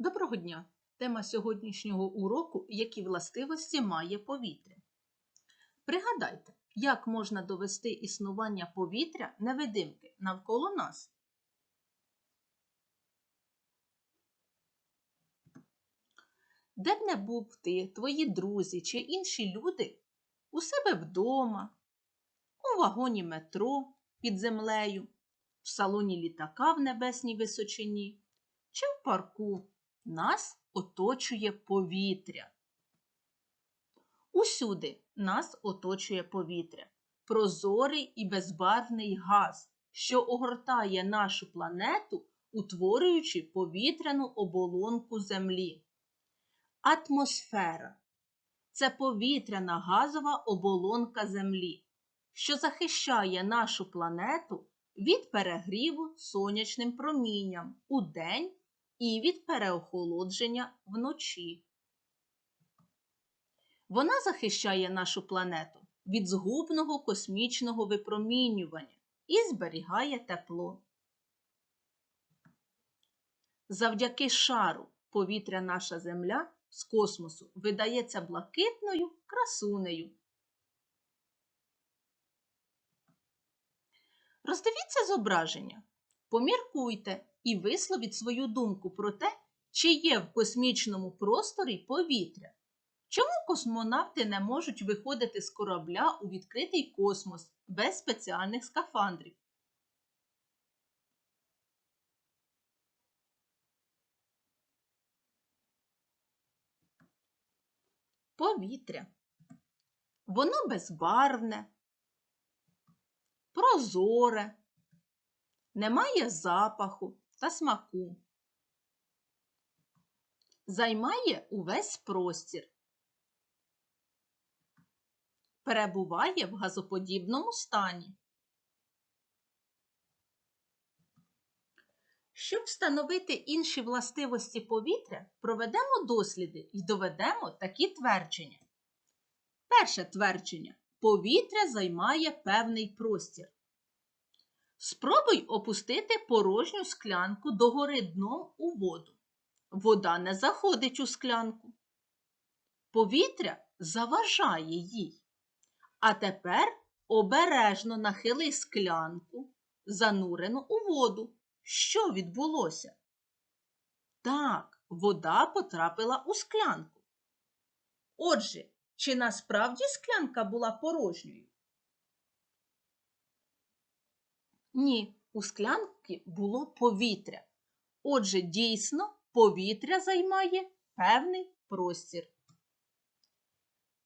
Доброго дня! Тема сьогоднішнього уроку які властивості має повітря. Пригадайте, як можна довести існування повітря невидимки навколо нас. Де б не був ти, твої друзі чи інші люди у себе вдома, у вагоні метро під землею, в салоні літака в небесній височині чи в парку нас оточує повітря. Усюди нас оточує повітря, прозорий і безбарвний газ, що огортає нашу планету, утворюючи повітряну оболонку Землі. Атмосфера це повітряна газова оболонка Землі, що захищає нашу планету від перегріву сонячним промінням у день і від переохолодження вночі. Вона захищає нашу планету від згубного космічного випромінювання і зберігає тепло. Завдяки шару повітря наша Земля з космосу видається блакитною красунею. Роздивіться зображення, поміркуйте і висловіть свою думку про те, чи є в космічному просторі повітря. Чому космонавти не можуть виходити з корабля у відкритий космос без спеціальних скафандрів? Повітря. Воно безбарвне, прозоре, немає запаху та смаку. Займає увесь простір. Перебуває в газоподібному стані. Щоб встановити інші властивості повітря, проведемо досліди і доведемо такі твердження. Перше твердження. Повітря займає певний простір. Спробуй опустити порожню склянку догори дном у воду. Вода не заходить у склянку. Повітря заважає їй. А тепер обережно нахили склянку, занурену у воду. Що відбулося? Так, вода потрапила у склянку. Отже, чи насправді склянка була порожньою? Ні, у склянки було повітря. Отже, дійсно, повітря займає певний простір.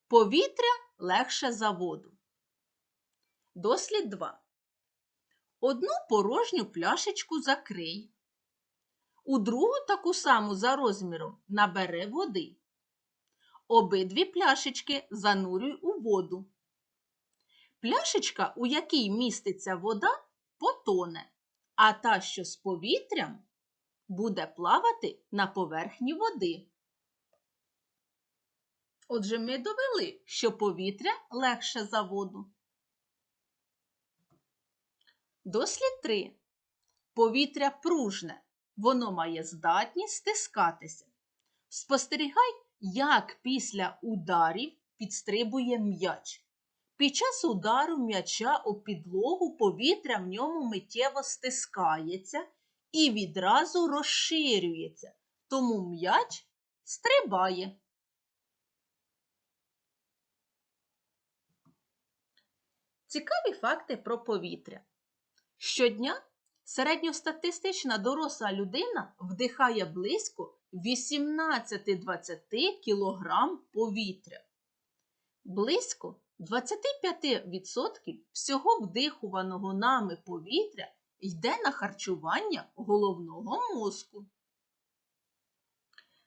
Повітря легше за воду. Дослід 2. Одну порожню пляшечку закрий. У другу таку саму за розміром набери води. Обидві пляшечки занурюй у воду. Пляшечка, у якій міститься вода, потоне, а та, що з повітрям, буде плавати на поверхні води. Отже, ми довели, що повітря легше за воду. Дослід 3. Повітря пружне. Воно має здатність стискатися. Спостерігай, як після ударів підстрибує м'яч. Під час удару м'яча у підлогу повітря в ньому миттєво стискається і відразу розширюється, тому м'яч стрибає. Цікаві факти про повітря. Щодня середньостатистична доросла людина вдихає близько 18-20 кг повітря. Близько 25% всього вдихуваного нами повітря йде на харчування головного мозку.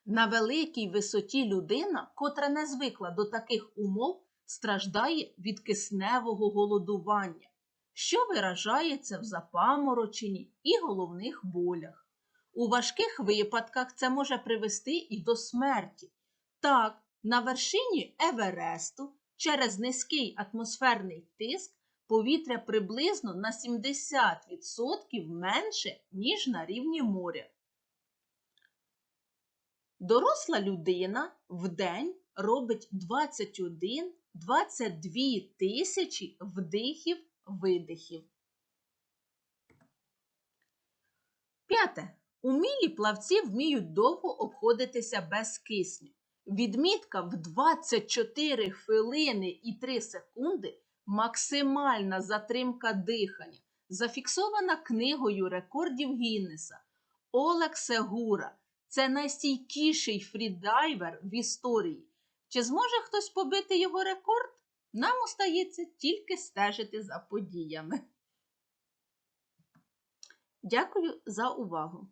На великій висоті людина, котра не звикла до таких умов, страждає від кисневого голодування, що виражається в запамороченні і головних болях. У важких випадках це може привести і до смерті. Так, на вершині Евересту через низький атмосферний тиск повітря приблизно на 70% менше, ніж на рівні моря. Доросла людина в день робить 21 22 тисячі вдихів видихів. П'яте. Умілі плавці вміють довго обходитися без кисню. Відмітка в 24 хвилини і 3 секунди максимальна затримка дихання, зафіксована книгою рекордів Гіннеса. Олег Сегура це найстійкіший фрідайвер в історії. Чи зможе хтось побити його рекорд? Нам остається тільки стежити за подіями. Дякую за увагу!